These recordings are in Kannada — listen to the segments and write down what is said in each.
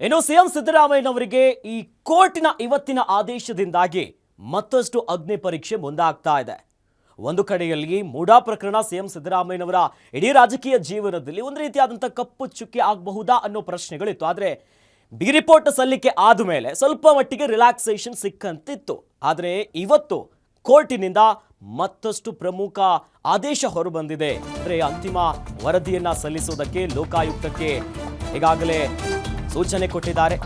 ಇನ್ನು ಸಿಎಂ ಸಿದ್ದರಾಮಯ್ಯನವರಿಗೆ ಈ ಕೋರ್ಟಿನ ಇವತ್ತಿನ ಆದೇಶದಿಂದಾಗಿ ಮತ್ತಷ್ಟು ಅಗ್ನಿ ಪರೀಕ್ಷೆ ಮುಂದಾಗ್ತಾ ಇದೆ. ಒಂದು ಕಡೆಯಲ್ಲಿ ಮೂಡಾ ಪ್ರಕರಣ ಸಿಎಂ ಸಿದ್ದರಾಮಯ್ಯನವರ ಇಡೀ ರಾಜಕೀಯ ಜೀವನದಲ್ಲಿ ಒಂದು ರೀತಿಯಾದಂಥ ಕಪ್ಪು ಚುಕ್ಕಿ ಆಗಬಹುದಾ ಅನ್ನೋ ಪ್ರಶ್ನೆಗಳಿತ್ತು. ಆದರೆ ಬಿ ರಿಪೋರ್ಟ್ ಸಲ್ಲಿಕೆ ಆದ ಮೇಲೆ ಸ್ವಲ್ಪ ಮಟ್ಟಿಗೆ ರಿಲ್ಯಾಕ್ಸೇಷನ್ ಸಿಕ್ಕಂತಿತ್ತು. ಆದರೆ ಇವತ್ತು ಕೋರ್ಟಿನಿಂದ ಮತ್ತಷ್ಟು ಪ್ರಮುಖ ಆದೇಶ ಹೊರಬಂದಿದೆ. ಅಂದರೆ ಅಂತಿಮ ವರದಿಯನ್ನು ಸಲ್ಲಿಸುವುದಕ್ಕೆ ಲೋಕಾಯುಕ್ತಕ್ಕೆ ಈಗಾಗಲೇ ಸೂಚನೆ ಕೊಟ್ಟಿದ್ದಾರೆ.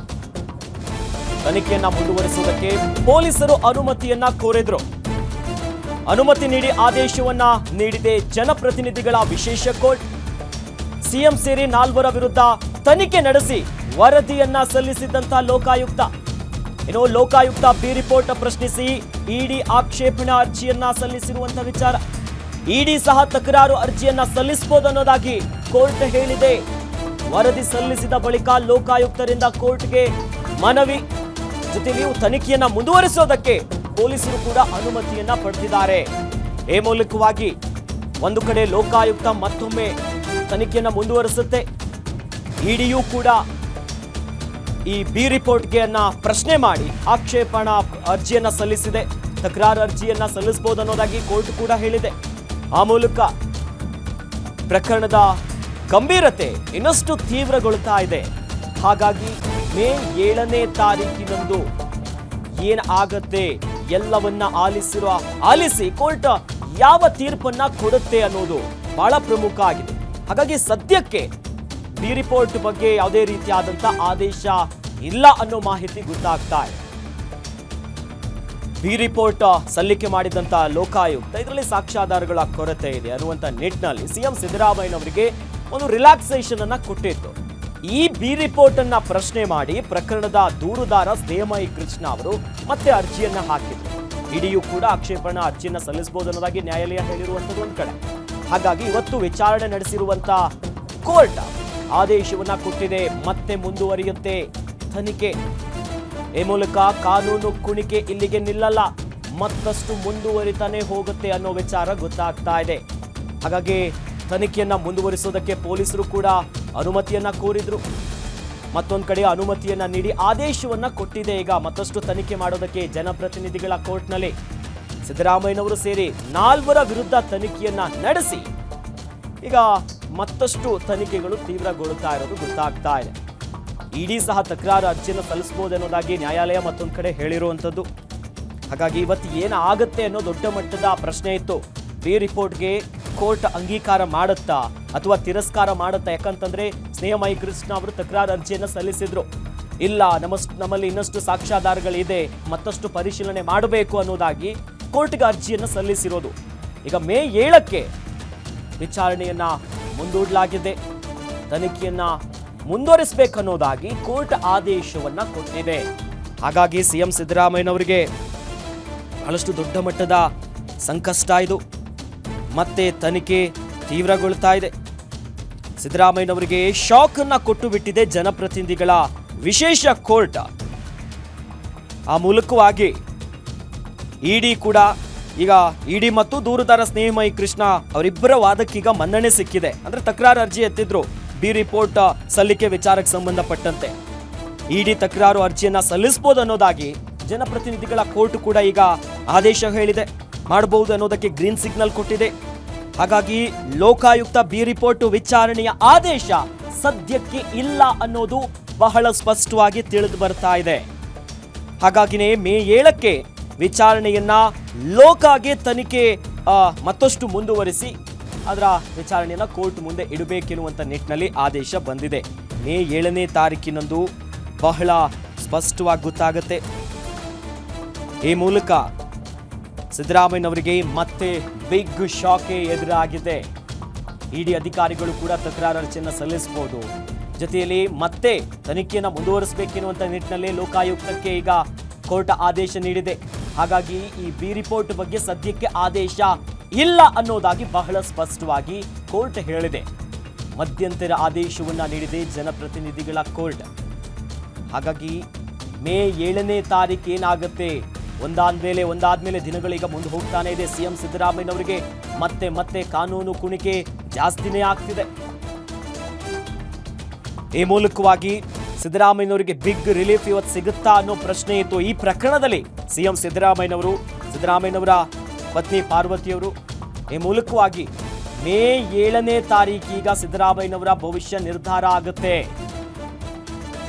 ತನಿಖೆಯನ್ನ ಮುಂದುವರಿಸುವುದಕ್ಕೆ ಪೊಲೀಸರು ಅನುಮತಿಯನ್ನ ಕೋರಿದ್ರು. ಅನುಮತಿ ನೀಡಿ ಆದೇಶವನ್ನ ನೀಡಿದೆ ಜನಪ್ರತಿನಿಧಿಗಳ ವಿಶೇಷ ಕೋರ್ಟ್. ಸಿಎಂ ಸೇರಿ ನಾಲ್ವರ ವಿರುದ್ಧ ತನಿಖೆ ನಡೆಸಿ ವರದಿಯನ್ನ ಸಲ್ಲಿಸಿದ್ದಂತ ಲೋಕಾಯುಕ್ತ. ಇನ್ನು ಲೋಕಾಯುಕ್ತ ಬಿ ರಿಪೋರ್ಟ್ ಪ್ರಶ್ನಿಸಿ ಇಡಿ ಆಕ್ಷೇಪಣಾ ಅರ್ಜಿಯನ್ನ ಸಲ್ಲಿಸಿರುವಂತಹ ವಿಚಾರ. ಇಡಿ ಸಹ ತಕರಾರು ಅರ್ಜಿಯನ್ನ ಸಲ್ಲಿಸಬಹುದು ಅನ್ನೋದಾಗಿ ಕೋರ್ಟ್ ಹೇಳಿದೆ. ವರದಿ ಸಲ್ಲಿಸಿದ ಬಳಿಕ ಲೋಕಾಯುಕ್ತರಿಂದ ಕೋರ್ಟ್ಗೆ ಮನವಿ. ಜೊತೆಲಿಯೂ ತನಿಖೆಯನ್ನ ಮುಂದುವರಿಸೋದಕ್ಕೆ ಪೊಲೀಸರು ಕೂಡ ಅನುಮತಿಯನ್ನ ಪಡೆದಿದ್ದಾರೆ. ಈ ಮೂಲಕವಾಗಿ ಒಂದು ಕಡೆ ಲೋಕಾಯುಕ್ತ ಮತ್ತೊಮ್ಮೆ ತನಿಖೆಯನ್ನ ಮುಂದುವರಿಸುತ್ತೆ. ಇಡಿಯು ಕೂಡ ಈ ಬಿ ರಿಪೋರ್ಟ್ಗೆ ಪ್ರಶ್ನೆ ಮಾಡಿ ಆಕ್ಷೇಪಣಾ ಅರ್ಜಿಯನ್ನ ಸಲ್ಲಿಸಿದೆ. ತಕರಾರು ಅರ್ಜಿಯನ್ನ ಸಲ್ಲಿಸಬಹುದು ಅನ್ನೋದಾಗಿ ಕೋರ್ಟ್ ಕೂಡ ಹೇಳಿದೆ. ಆ ಮೂಲಕ ಪ್ರಕರಣದ ಗಂಭೀರತೆ ಇನ್ನಷ್ಟು ತೀವ್ರಗೊಳ್ತಾ ಇದೆ. ಹಾಗಾಗಿ ಮೇ ಏಳನೇ ತಾರೀಕಿನಂದು ಏನ್ ಆಗತ್ತೆ, ಎಲ್ಲವನ್ನ ಆಲಿಸಿರುವ ಆಲಿಸಿ ಕೋರ್ಟ್ ಯಾವ ತೀರ್ಪನ್ನ ಕೊಡುತ್ತೆ ಅನ್ನೋದು ಬಹಳ ಪ್ರಮುಖ ಆಗಿದೆ. ಹಾಗಾಗಿ ಸದ್ಯಕ್ಕೆ ಬಿ ರಿಪೋರ್ಟ್ ಬಗ್ಗೆ ಯಾವುದೇ ರೀತಿಯಾದಂತ ಆದೇಶ ಇಲ್ಲ ಅನ್ನೋ ಮಾಹಿತಿ ಗೊತ್ತಾಗ್ತಾ ಇದೆ. ಬಿ ರಿಪೋರ್ಟ್ ಸಲ್ಲಿಕೆ ಮಾಡಿದಂತ ಲೋಕಾಯುಕ್ತ, ಇದರಲ್ಲಿ ಸಾಕ್ಷ್ಯಾಧಾರಗಳ ಕೊರತೆ ಇದೆ ಅನ್ನುವಂತ ನಿಟ್ಟಿನಲ್ಲಿ ಸಿಎಂ ಸಿದ್ದರಾಮಯ್ಯನವರಿಗೆ ಒಂದು ರಿಲ್ಯಾಕ್ಸೇಷನ್ ಅನ್ನ ಕೊಟ್ಟಿತ್ತು. ಈ ಬಿ ರಿಪೋರ್ಟ್ ಅನ್ನ ಪ್ರಶ್ನೆ ಮಾಡಿ ಪ್ರಕರಣದ ದೂರುದಾರ ಸ್ನೇಹಮಯಿ ಕೃಷ್ಣ ಅವರು ಮತ್ತೆ ಅರ್ಜಿಯನ್ನ ಹಾಕಿದ್ರು. ಇಡಿಯೂ ಕೂಡ ಆಕ್ಷೇಪಣಾ ಅರ್ಜಿಯನ್ನ ಸಲ್ಲಿಸಬಹುದು ಅನ್ನೋದಾಗಿ ನ್ಯಾಯಾಲಯ ಹೇಳಿರುವಂತದ್ದು ಒಂದ್ ಕಡೆ. ಹಾಗಾಗಿ ಇವತ್ತು ವಿಚಾರಣೆ ನಡೆಸಿರುವಂತ ಕೋರ್ಟ್ ಆದೇಶವನ್ನ ಕೊಟ್ಟಿದೆ, ಮತ್ತೆ ಮುಂದುವರಿಯುತ್ತೆ. ತನಿಖೆ. ಈ ಮೂಲಕ ಕಾನೂನು ಕುಣಿಕೆ ಇಲ್ಲಿಗೆ ನಿಲ್ಲಲ್ಲ, ಮತ್ತಷ್ಟು ಮುಂದುವರಿತಾನೆ ಹೋಗುತ್ತೆ ಅನ್ನೋ ವಿಚಾರ ಗೊತ್ತಾಗ್ತಾ ಇದೆ. ಹಾಗಾಗಿ ತನಿಖೆಯನ್ನ ಮುಂದುವರಿಸೋದಕ್ಕೆ ಪೊಲೀಸರು ಕೂಡ ಅನುಮತಿಯನ್ನ ಕೋರಿದ್ರು. ಮತ್ತೊಂದು ಕಡೆ ಅನುಮತಿಯನ್ನ ನೀಡಿ ಆದೇಶವನ್ನ ಕೊಟ್ಟಿದೆ. ಈಗ ಮತ್ತಷ್ಟು ತನಿಖೆ ಮಾಡೋದಕ್ಕೆ ಜನಪ್ರತಿನಿಧಿಗಳ ಕೋರ್ಟ್ನಲ್ಲಿ ಸಿದ್ದರಾಮಯ್ಯನವರು ಸೇರಿ ನಾಲ್ವರ ವಿರುದ್ಧ ತನಿಖೆಯನ್ನ ನಡೆಸಿ. ಈಗ ಮತ್ತಷ್ಟು ತನಿಖೆಗಳು ತೀವ್ರಗೊಳ್ಳುತ್ತಾ ಇರೋದು ಗೊತ್ತಾಗ್ತಾ ಇದೆ. ಇಡಿ ಸಹ ತಕರಾರು ಅರ್ಜಿಯನ್ನು ಸಲ್ಲಿಸಬಹುದು ಅನ್ನೋದಾಗಿ ನ್ಯಾಯಾಲಯ ಮತ್ತೊಂದು ಕಡೆ ಹೇಳಿರುವಂಥದ್ದು. ಹಾಗಾಗಿ ಇವತ್ತು ಏನಾಗುತ್ತೆ ಅನ್ನೋ ದೊಡ್ಡ ಮಟ್ಟದ ಪ್ರಶ್ನೆ ಇತ್ತು. ಬಿ ರಿಪೋರ್ಟ್ಗೆ ಕೋರ್ಟ್ ಅಂಗೀಕಾರ ಮಾಡುತ್ತಾ ಅಥವಾ ತಿರಸ್ಕಾರ ಮಾಡುತ್ತಾ? ಯಾಕಂತಂದ್ರೆ ಸ್ನೇಹಮಯಿ ಕೃಷ್ಣ ಅವರು ತಕರಾರು ಅರ್ಜಿಯನ್ನು ಸಲ್ಲಿಸಿದ್ರು. ಇಲ್ಲ ನಮ್ಮ ನಮ್ಮಲ್ಲಿ ಇನ್ನಷ್ಟು ಸಾಕ್ಷ್ಯಾಧಾರಗಳಿದೆ. ಮತ್ತಷ್ಟು ಪರಿಶೀಲನೆ ಮಾಡಬೇಕು ಅನ್ನೋದಾಗಿ ಕೋರ್ಟ್ಗೆ ಅರ್ಜಿಯನ್ನು ಸಲ್ಲಿಸಿರೋದು. ಈಗ ಮೇ ಏಳಕ್ಕೆ ವಿಚಾರಣೆಯನ್ನ ಮುಂದೂಡಲಾಗಿದೆ. ತನಿಖೆಯನ್ನ ಮುಂದುವರಿಸಬೇಕನ್ನೋದಾಗಿ ಕೋರ್ಟ್ ಆದೇಶವನ್ನ ಕೊಟ್ಟಿದೆ. ಹಾಗಾಗಿ ಸಿಎಂ ಸಿದ್ದರಾಮಯ್ಯನವರಿಗೆ ಬಹಳಷ್ಟು ದೊಡ್ಡ ಮಟ್ಟದ ಸಂಕಷ್ಟ ಇದು. ಮತ್ತೆ ತನಿಖೆ ತೀವ್ರಗೊಳ್ತಾ ಇದೆ. ಸಿದ್ದರಾಮಯ್ಯನವರಿಗೆ ಶಾಕ್ ಅನ್ನ ಕೊಟ್ಟು ಬಿಟ್ಟಿದೆ ಜನಪ್ರತಿನಿಧಿಗಳ ವಿಶೇಷ ಕೋರ್ಟ್. ಆ ಮೂಲಕವಾಗಿ ಇಡಿ ಕೂಡ ಈಗ ಇಡಿ ಮತ್ತು ದೂರುದಾರ ಸ್ನೇಹಮಯಿ ಕೃಷ್ಣ ಅವರಿಬ್ಬರ ವಾದಕ್ಕೀಗ ಮನ್ನಣೆ ಸಿಕ್ಕಿದೆ. ಅಂದ್ರೆ ತಕರಾರು ಅರ್ಜಿ ಎತ್ತಿದ್ರು. ಬಿ ರಿಪೋರ್ಟ್ ಸಲ್ಲಿಕೆ ವಿಚಾರಕ್ಕೆ ಸಂಬಂಧಪಟ್ಟಂತೆ. ಇಡಿ ತಕರಾರು ಅರ್ಜಿಯನ್ನ ಸಲ್ಲಿಸಬಹುದು ಅನ್ನೋದಾಗಿ ಜನಪ್ರತಿನಿಧಿಗಳ ಕೋರ್ಟ್ ಕೂಡ ಈಗ ಆದೇಶ ಹೇಳಿದೆ. ಮಾಡಬಹುದು ಅನ್ನೋದಕ್ಕೆ ಗ್ರೀನ್ ಸಿಗ್ನಲ್ ಕೊಟ್ಟಿದೆ. ಹಾಗಾಗಿ ಲೋಕಾಯುಕ್ತ ಬಿ ರಿಪೋರ್ಟ್ ವಿಚಾರಣೆಯ ಆದೇಶ ಸದ್ಯಕ್ಕೆ ಇಲ್ಲ ಅನ್ನೋದು ಬಹಳ ಸ್ಪಷ್ಟವಾಗಿ ತಿಳಿದು ಬರ್ತಾ ಇದೆ. ಹಾಗಾಗಿನೇ ಮೇ ಏಳಕ್ಕೆ ವಿಚಾರಣೆಯನ್ನ ಲೋಕಾಗೆ ತನಿಖೆ ಮತ್ತಷ್ಟು ಮುಂದುವರಿಸಿ ಅದರ ವಿಚಾರಣೆಯನ್ನ ಕೋರ್ಟ್ ಮುಂದೆ ಇಡಬೇಕೆನ್ನುವಂಥ ನಿಟ್ಟಿನಲ್ಲಿ ಆದೇಶ ಬಂದಿದೆ. ಮೇ ಏಳನೇ ತಾರೀಕಿನಂದು ಬಹಳ ಸ್ಪಷ್ಟವಾಗಿ ಗೊತ್ತಾಗುತ್ತೆ. ಈ ಮೂಲಕ ಸಿದ್ದರಾಮಯ್ಯನವರಿಗೆ ಮತ್ತೆ ಬಿಗ್ ಶಾಕೆ ಎದುರಾಗಿದೆ. ಇಡಿ ಅಧಿಕಾರಿಗಳು ಕೂಡ ತಕರಾರು ಅರ್ಜಿಯನ್ನು ಸಲ್ಲಿಸಬಹುದು. ಜೊತೆಯಲ್ಲಿ ಮತ್ತೆ ತನಿಖೆಯನ್ನು ಮುಂದುವರಿಸಬೇಕೆನ್ನುವಂಥ ನಿಟ್ಟಿನಲ್ಲಿ ಲೋಕಾಯುಕ್ತಕ್ಕೆ ಈಗ ಕೋರ್ಟ್ ಆದೇಶ ನೀಡಿದೆ. ಹಾಗಾಗಿ ಈ ಬಿ ರಿಪೋರ್ಟ್ ಬಗ್ಗೆ ಸದ್ಯಕ್ಕೆ ಆದೇಶ ಇಲ್ಲ ಅನ್ನೋದಾಗಿ ಬಹಳ ಸ್ಪಷ್ಟವಾಗಿ ಕೋರ್ಟ್ ಹೇಳಿದೆ. ಮಧ್ಯಂತರ ಆದೇಶವನ್ನು ನೀಡಿದೆ ಜನಪ್ರತಿನಿಧಿಗಳ ಕೋರ್ಟ್. ಹಾಗಾಗಿ ಮೇ ಏಳನೇ ತಾರೀಕು ಏನಾಗುತ್ತೆ? ಒಂದಾದ್ಮೇಲೆ ಒಂದಾದ್ಮೇಲೆ ದಿನಗಳೀಗ ಮುಂದೆ ಹೋಗ್ತಾನೆ ಇದೆ ಸಿಎಂ ಸಿದ್ದರಾಮಯ್ಯನವರಿಗೆ. ಮತ್ತೆ ಮತ್ತೆ ಕಾನೂನು ಕುಣಿಕೆ ಜಾಸ್ತಿನೇ ಆಗ್ತಿದೆ. ಈ ಮೂಲಕವಾಗಿ ಸಿದ್ದರಾಮಯ್ಯನವರಿಗೆ ಬಿಗ್ ರಿಲೀಫ್ ಇವತ್ತು ಸಿಗುತ್ತಾ ಅನ್ನೋ ಪ್ರಶ್ನೆ ಇತ್ತು. ಈ ಪ್ರಕರಣದಲ್ಲಿ ಸಿಎಂ ಸಿದ್ದರಾಮಯ್ಯನವರು, ಸಿದ್ದರಾಮಯ್ಯನವರ ಪತ್ನಿ ಪಾರ್ವತಿಯವರು ಈ ಮೂಲಕವಾಗಿ ಮೇ ಏಳನೇ ತಾರೀಕೀಗ ಸಿದ್ದರಾಮಯ್ಯನವರ ಭವಿಷ್ಯ ನಿರ್ಧಾರ ಆಗುತ್ತೆ.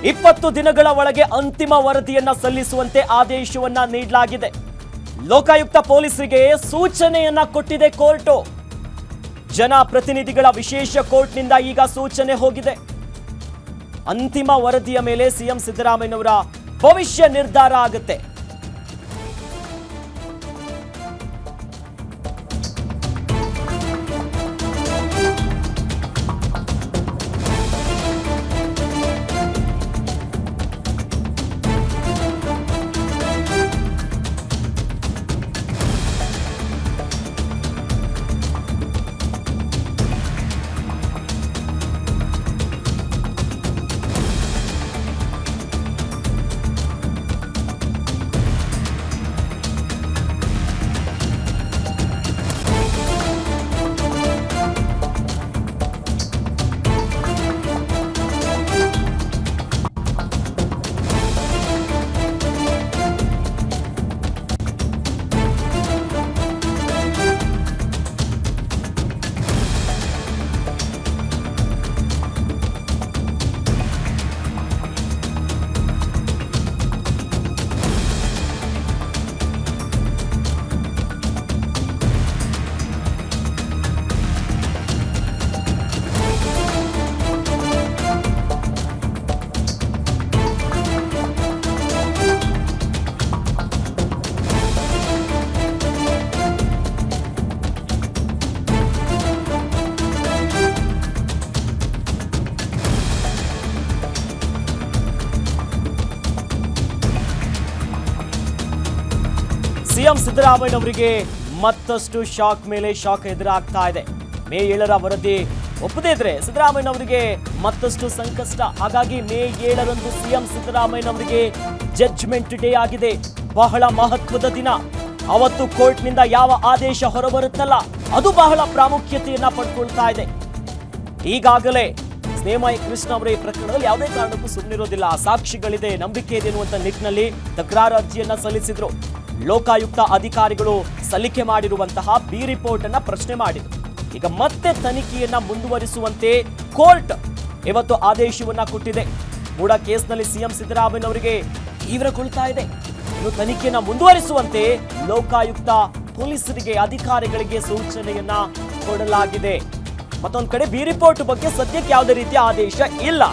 ಇಪ್ಪತ್ತು ದಿನಗಳ ಒಳಗೆ ಅಂತಿಮ ವರದಿಯನ್ನ ಸಲ್ಲಿಸುವಂತೆ ಆದೇಶವನ್ನ ನೀಡಲಾಗಿದೆ. ಲೋಕಾಯುಕ್ತ ಪೊಲೀಸರಿಗೆ ಸೂಚನೆಯನ್ನ ಕೊಟ್ಟಿದೆ ಕೋರ್ಟು. ಜನಪ್ರತಿನಿಧಿಗಳ ವಿಶೇಷ ಕೋರ್ಟ್ನಿಂದ ಈಗ ಸೂಚನೆ ಹೋಗಿದೆ. ಅಂತಿಮ ವರದಿಯ ಮೇಲೆ ಸಿಎಂ ಸಿದ್ದರಾಮಯ್ಯನವರ ಭವಿಷ್ಯ ನಿರ್ಧಾರ ಆಗುತ್ತೆ. ಸಿಎಂ ಸಿದ್ದರಾಮಯ್ಯನವರಿಗೆ ಮತ್ತಷ್ಟು ಶಾಕ್ ಮೇಲೆ ಶಾಕ್ ಎದುರಾಗ್ತಾ ಇದೆ. ಮೇ ಏಳರ ವರದಿ ಒಪ್ಪದೇ ಇದ್ರೆ ಸಿದ್ದರಾಮಯ್ಯನವರಿಗೆ ಮತ್ತಷ್ಟು ಸಂಕಷ್ಟ. ಹಾಗಾಗಿ ಮೇ ಏಳರಂದು ಸಿಎಂ ಸಿದ್ದರಾಮಯ್ಯನವರಿಗೆ ಜಡ್ಜ್ಮೆಂಟ್ ಡೇ ಆಗಿದೆ. ಬಹಳ ಮಹತ್ವದ ದಿನ. ಅವತ್ತು ಕೋರ್ಟ್ನಿಂದ ಯಾವ ಆದೇಶ ಹೊರಬರುತ್ತಲ್ಲ, ಅದು ಬಹಳ ಪ್ರಾಮುಖ್ಯತೆಯನ್ನ ಪಡ್ಕೊಳ್ತಾ ಇದೆ. ಈಗಾಗಲೇ ಸ್ನೇಮಯ ಕೃಷ್ಣ ಅವರ ಈ ಪ್ರಕರಣದಲ್ಲಿ ಯಾವುದೇ ಕಾರಣಕ್ಕೂ ಸುಮ್ಮನಿರೋದಿಲ್ಲ ಸಾಕ್ಷಿಗಳಿದೆ, ನಂಬಿಕೆ ಇದೆ ಎನ್ನುವಂತ ನಿಟ್ಟಿನಲ್ಲಿ ತಕರಾರು ಅರ್ಜಿಯನ್ನ ಸಲ್ಲಿಸಿದ್ರು. ಲೋಕಾಯುಕ್ತ ಅಧಿಕಾರಿಗಳು ಸಲ್ಲಿಕೆ ಮಾಡಿರುವಂತಹ ಬಿ ರಿಪೋರ್ಟ್ ಅನ್ನ ಪ್ರಶ್ನೆ ಮಾಡಿದರು. ಈಗ ಮತ್ತೆ ತನಿಖೆಯನ್ನ ಮುಂದುವರಿಸುವಂತೆ ಕೋರ್ಟ್ ಇವತ್ತು ಆದೇಶವನ್ನ ಕೊಟ್ಟಿದೆ. ಕೂಡ ಕೇಸ್ನಲ್ಲಿ ಸಿಎಂ ಸಿದ್ದರಾಮಯ್ಯನವರಿಗೆ ತೀವ್ರಗೊಳ್ತಾ ಇದೆ. ಇನ್ನು ತನಿಖೆಯನ್ನ ಮುಂದುವರಿಸುವಂತೆ ಲೋಕಾಯುಕ್ತ ಪೊಲೀಸರಿಗೆ, ಅಧಿಕಾರಿಗಳಿಗೆ ಸೂಚನೆಯನ್ನ ಕೊಡಲಾಗಿದೆ. ಮತ್ತೊಂದು ಕಡೆ ಬಿ ರಿಪೋರ್ಟ್ ಬಗ್ಗೆ ಸದ್ಯಕ್ಕೆ ಯಾವುದೇ ರೀತಿಯ ಆದೇಶ ಇಲ್ಲ.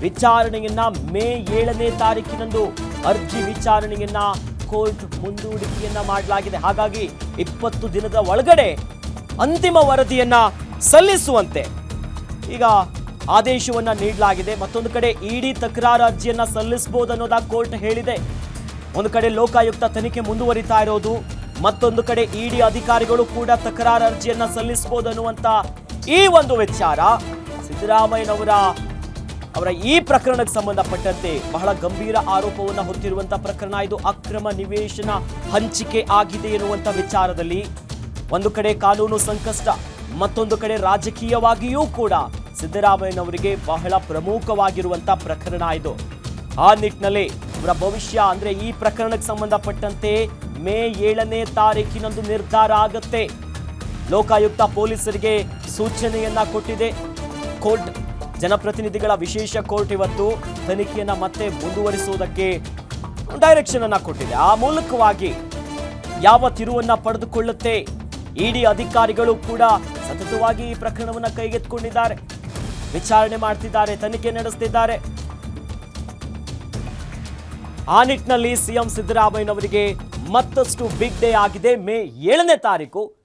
ವಿಚಾರಣೆಯನ್ನ ಮೇ ಏಳನೇ ತಾರೀಕಿನಂದು ಅರ್ಜಿ ವಿಚಾರಣೆಯನ್ನ ಕೋರ್ಟ್ ಮುಂದೂಡಿಕೆಯನ್ನ ಮಾಡಲಾಗಿದೆ. ಹಾಗಾಗಿ ಇಪ್ಪತ್ತು ದಿನದ ಒಳಗಡೆ ಅಂತಿಮ ವರದಿಯನ್ನ ಸಲ್ಲಿಸುವಂತೆ ಈಗ ಆದೇಶವನ್ನ ನೀಡಲಾಗಿದೆ. ಮತ್ತೊಂದು ಕಡೆ ಇಡಿ ತಕರಾರು ಅರ್ಜಿಯನ್ನ ಸಲ್ಲಿಸಬಹುದು ಅನ್ನೋದಾಗಿ ಕೋರ್ಟ್ ಹೇಳಿದೆ. ಒಂದು ಕಡೆ ಲೋಕಾಯುಕ್ತ ತನಿಖೆ ಮುಂದುವರಿತಾ ಇರೋದು, ಮತ್ತೊಂದು ಕಡೆ ಇಡಿ ಅಧಿಕಾರಿಗಳು ಕೂಡ ತಕರಾರು ಅರ್ಜಿಯನ್ನ ಸಲ್ಲಿಸಬಹುದು ಅನ್ನುವಂತ ಈ ಒಂದು ವಿಚಾರ ಸಿದ್ದರಾಮಯ್ಯನವರ ಅವರ ಈ ಪ್ರಕರಣಕ್ಕೆ ಸಂಬಂಧಪಟ್ಟಂತೆ ಬಹಳ ಗಂಭೀರ ಆರೋಪವನ್ನು ಹೊತ್ತಿರುವಂತಹ ಪ್ರಕರಣ ಇದು ಅಕ್ರಮ ನಿವೇಶನ ಹಂಚಿಕೆ ಆಗಿದೆ ಎನ್ನುವಂತ ವಿಚಾರದಲ್ಲಿ ಒಂದು ಕಡೆ ಕಾನೂನು ಸಂಕಷ್ಟ, ಮತ್ತೊಂದು ಕಡೆ ರಾಜಕೀಯವಾಗಿಯೂ ಕೂಡ ಸಿದ್ದರಾಮಯ್ಯನವರಿಗೆ ಬಹಳ ಪ್ರಮುಖವಾಗಿರುವಂತ ಪ್ರಕರಣ ಇದು. ಆ ನಿಟ್ಟಿನಲ್ಲಿ ಇವರ ಭವಿಷ್ಯ ಅಂದ್ರೆ ಈ ಪ್ರಕರಣಕ್ಕೆ ಸಂಬಂಧಪಟ್ಟಂತೆ ಮೇ ಏಳನೇ ತಾರೀಕಿನಂದು ನಿರ್ಧಾರ ಆಗುತ್ತೆ. ಲೋಕಾಯುಕ್ತ ಪೊಲೀಸರಿಗೆ ಸೂಚನೆಯನ್ನ ಕೊಟ್ಟಿದೆ. ಕೋರ್ಟ್ ಜನಪ್ರತಿನಿಧಿಗಳ ವಿಶೇಷ ಕೋರ್ಟ್ ಇವತ್ತು ತನಿಖೆಯನ್ನು ಮತ್ತೆ ಮುಂದುವರಿಸುವುದಕ್ಕೆ ಡೈರೆಕ್ಷನ್ ಅನ್ನ ಕೊಟ್ಟಿದೆ. ಆ ಮೂಲಕವಾಗಿ ಯಾವ ತಿರುವನ್ನ ಪಡೆದುಕೊಳ್ಳುತ್ತೆ? ಇಡಿ ಅಧಿಕಾರಿಗಳು ಕೂಡ ಸತತವಾಗಿ ಈ ಪ್ರಕರಣವನ್ನು ಕೈಗೆತ್ತಿಕೊಂಡಿದ್ದಾರೆ. ವಿಚಾರಣೆ ಮಾಡ್ತಿದ್ದಾರೆ, ತನಿಖೆ ನಡೆಸ್ತಿದ್ದಾರೆ. ಆ ನಿಟ್ಟಿನಲ್ಲಿ ಸಿಎಂ ಸಿದ್ದರಾಮಯ್ಯನವರಿಗೆ ಮತ್ತಷ್ಟು ಬಿಗ್ ಡೇ ಆಗಿದೆ ಮೇ ಏಳನೇ ತಾರೀಕು.